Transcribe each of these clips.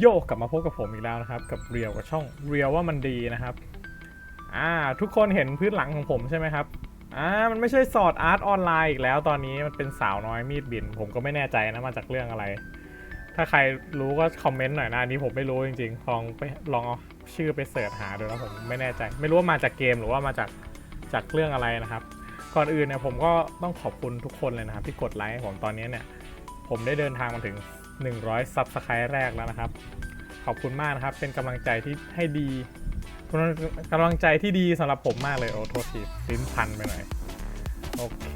โยกกลับมาพบกับผมอีกแล้วนะครับ กับเรียวกับช่องเรียวว่ามันดีนะครับ อ่า ทุกคนเห็นพื้นหลังของผมใช่ไหมครับ อ่า มันไม่ใช่สอดอาร์ตออนไลน์อีกแล้ว ตอนนี้มันเป็นสาวน้อยมีดบิน ผมก็ไม่แน่ใจนะมาจากเรื่องอะไร ถ้าใครรู้ก็คอมเมนต์หน่อยนะอันนี้ผมไม่รู้จริงๆลองไปลองเอาชื่อไปเสิร์ชหาดูนะผมไม่แน่ใจ ไม่รู้ว่ามาจากเกมหรือว่ามาจากจากเรื่องอะไรนะครับ ก่อนอื่นเนี่ยผมก็ต้องขอบคุณทุกคนเลยนะครับที่กดไลค์ผมตอนนี้เนี่ย ผมได้เดินทางมาถึง 100 ซับสไครต์แรกแล้วนะครับ ขอบคุณมากนะครับ เป็นกำลังใจที่ให้ดีกำลังใจที่ดีสำหรับผมมากเลยโอ้โทษทีลิ้นพันไปหน่อยโอเค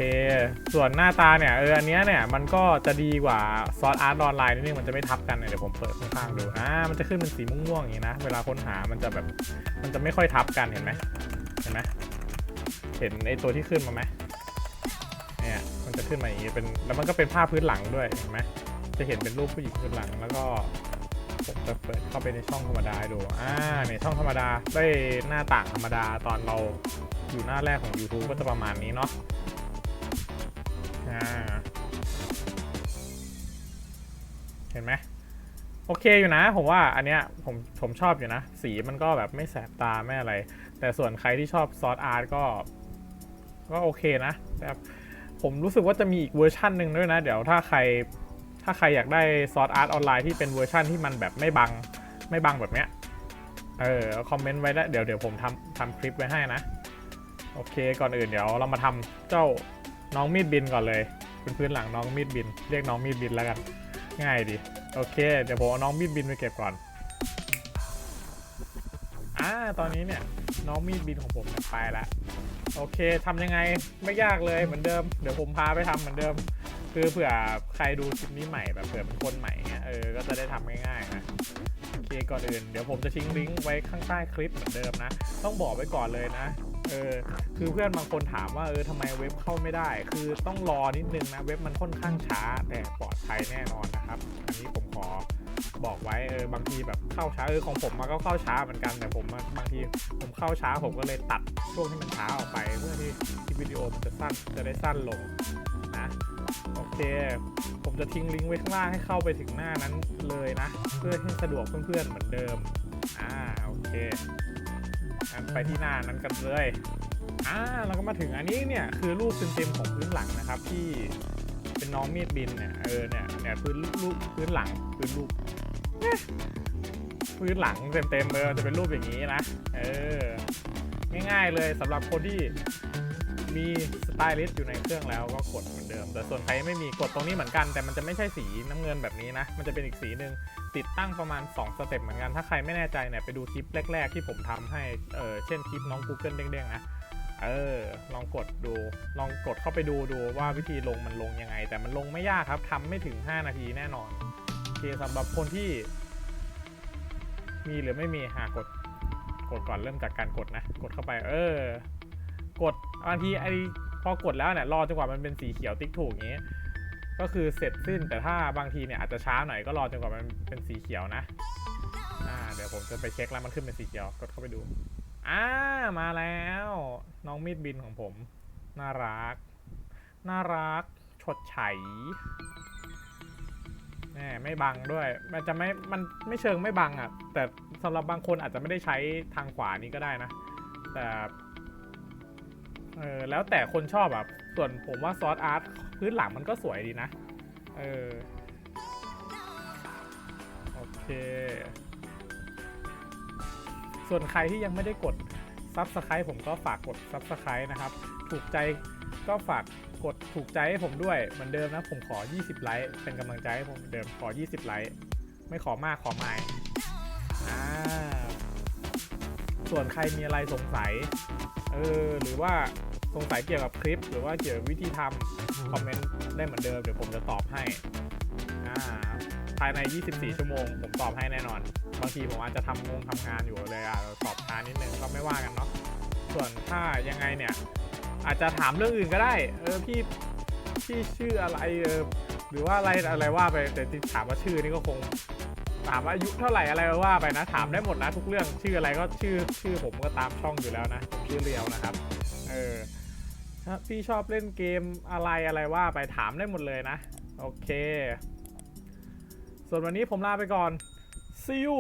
ส่วนหน้าตาเนี่ยเอออันเนี้ยเนี่ยมันก็จะดีกว่าซอสอาร์ตออนไลน์นิดนึงมันจะไม่ทับกันเเดี๋ยวผมเปิดข้างๆดูอ่ามันจะขึ้นเป็นสีม่วงๆอย่างนี้นะ เวลาค้นหามันจะแบบมันจะไม่ค่อยทับกันเห็นไหมเห็นไหมเห็นไอตัวที่ขึ้นมาไหมเนี่ยมันจะขึ้นมาอย่างนี้เป็นแล้วมันก็เป็นภาพพื้นหลังด้วยเห็นไหม จะเห็นเป็นรูปผู้หญิงพื้นหลังแล้วก็ผมจะเปิดเข้าไปในช่องธรรมดาดู อ่าเนี่ยช่องธรรมดาได้หน้าต่างธรรมดาตอนเราอยู่หน้าแรกของ YouTube ก็จะประมาณนี้เนาะ อ่า เห็นไหมโอเคอยู่นะ ผมว่าอันเนี้ยผมผมชอบอยู่นะ สีมันก็แบบไม่แสบตาไม่อะไร แต่ส่วนใครที่ชอบซอสอาร์ตก็ ก็โอเคนะแต่ผมรู้สึกว่าจะมีอีกเวอร์ชันหนึ่งด้วยนะ เดี๋ยวถ้าใคร ถ้าใครอยากได้ซอสอาร์ตออนไลน์ที่เป็นเวอร์ชันที่มันแบบไม่บังไม่บังแบบเนี้ย เออคอมเมนต์ไว้ได้วเดี๋ยวเดี๋ยวผมทำทำคลิปไว้ให้นะ โอเคก่อนอื่นเดี๋ยวเรามาทำเจ้าน้องมีดบินก่อนเลยเป็นพื้นหลังน้องมีดบิน เรียกน้องมีดบินแล้วกัน ง่ายดีโอเค เดี๋ยวผมเอาน้องมีดบินไปเก็บก่อนอ่าตอนนี้เนี่ยน้องมีดบินของผมไปแล้วโอเคทำยังไงไม่ยากเลยเหมือนเดิม เดี๋ยวผมพาไปทำเหมือนเดิม คือเผื่อใครดูคลิปนี้ใหม่แบบเผื่อเป็นคนใหม่เงี้ยเออก็จะได้ทำง่ายๆนะโอเคก่อนอื่นเดี๋ยวผมจะทิ้งลิงก์ไว้ข้างใต้คลิปเหมือนเดิมนะ ต้องบอกไว้ก่อนเลยนะ เออคือเพื่อนบางคนถามว่าเออทำไมเว็บเข้าไม่ได้ คือต้องรอนิดนึงนะเว็บมันค่อนข้างช้า แต่ปลอดภัยแน่นอนนะครับ อันนี้ผมขอบอกไว้เออบางทีแบบเข้าช้าเออของผมมันก็เข้าช้าเหมือนกันแต่ผมบางทีผมเข้าช้าผมก็เลยตัดช่วงที่มันช้าออกไป เพื่อที่คลิปวิดีโอมันจะสั้นจะได้สั้นลงนะโอเค ผมจะทิ้งลิงก์ไว้ข้างล่างให้เข้าไปถึงหน้านั้นเลยนะ เพื่อให้สะดวกเพื่อนๆเหมือนเดิมอ่าโอเค งั้นไปที่หน้านั้นกันเลยอ่าเราก็มาถึงอันนี้เนี่ยคือรูปเต็มๆของพื้นหลังนะครับ ที่เป็นน้องมีดบินเนี่ยเออเนี่ยเนี่ยพื้นรูปพื้นหลังพื้นรูปเอ๊ะพื้นหลังเต็มๆเลยจะเป็นรูปอย่างนี้นะเออง่ายๆเลยสำหรับคนที่ มีสไตลิสต์อยู่ในเครื่องแล้วก็กดเหมือนเดิม แต่ส่วนใครไม่มีกดตรงนี้เหมือนกัน แต่มันจะไม่ใช่สีน้ำเงินแบบนี้นะ มันจะเป็นอีกสีหนึ่งติดตั้งประมาณ 2 สเต็ปเหมือนกัน ถ้าใครไม่แน่ใจเนี่ยไปดูคลิปแรก ๆ ที่ผมทำให้ เออเช่นคลิปน้อง Google เด้งๆนะ เออ ลองกดดู ลองกดเข้าไปดูดูว่าวิธีลงมันลงยังไง แต่มันลงไม่ยากครับทำไม่ถึง 5 นาทีแน่นอนโอเคสำหรับคนที่ มีหรือไม่มีหากด กดก่อนเริ่มจากการกดนะ กดเข้าไป เออ กดบางทีไอพอกดแล้วเนี่ยรอจนกว่ามันเป็นสีเขียวติ๊กถูกอย่างนี้ ก็คือเสร็จสิ้นแต่ถ้าบางทีเนี่ยอาจจะช้าหน่อยก็รอจนกว่ามันเป็นสีเขียวนะอ่าเดี๋ยวผมจะไปเช็คแล้วมันขึ้นเป็นสีเขียวกดเข้าไปดูอ่ามาแล้ว น้องมีดบินของผม น่ารัก น่ารักชดไฉแหมไม่บังด้วย มันจะไม่มันไม่เชิงไม่บังอะ แต่สำหรับบางคนอาจจะไม่ได้ใช้ทางขวานี้ก็ได้นะ แต่ เออแล้วแต่คนชอบอะส่วนผมว่าซอสอาร์ตพื้นหลังมันก็สวยดีนะ เออ โอเค ส่วนใครที่ยังไม่ได้กด Subscribe ผมก็ฝากกด Subscribe นะครับ ถูกใจก็ฝากกดถูกใจให้ผมด้วยเหมือนเดิมนะผมขอ 20 ไลค์เป็นกำลังใจให้ผมเดิมขอ 20 ไลค์ไม่ขอมากขอไม่ส่วนใครมีอะไรสงสัย เออหรือว่าสงสัยเกี่ยวกับคลิป หรือว่าเกี่ยวกับวิธีทำคอมเมนต์ได้เหมือนเดิมเดี๋ยวผมจะตอบให้อ่าภายใน 24 ชั่วโมง ผมตอบให้แน่นอน บางทีผมอาจจะทำงงทำงานอยู่เลยอะตอบช้านิดนึงก็ไม่ว่ากันเนาะส่วนถ้ายังไงเนี่ย อาจจะถามเรื่องอื่นก็ได้ เออพี่พี่ชื่ออะไรเออหรือว่าอะไรอะไรว่าไปแต่ที่ถามว่าชื่อนี่ก็คง ถามว่าอายุเท่าไหร่อะไรว่าไปนะ ถามได้หมดนะทุกเรื่องชื่ออะไรก็ชื่อชื่อผมก็ตามช่องอยู่แล้วนะชื่อเรียวนะครับเออถ้าพี่ชอบเล่นเกมอะไรอะไรว่าไปถามได้หมดเลยนะ โอเค ส่วนวันนี้ผมลาไปก่อน see you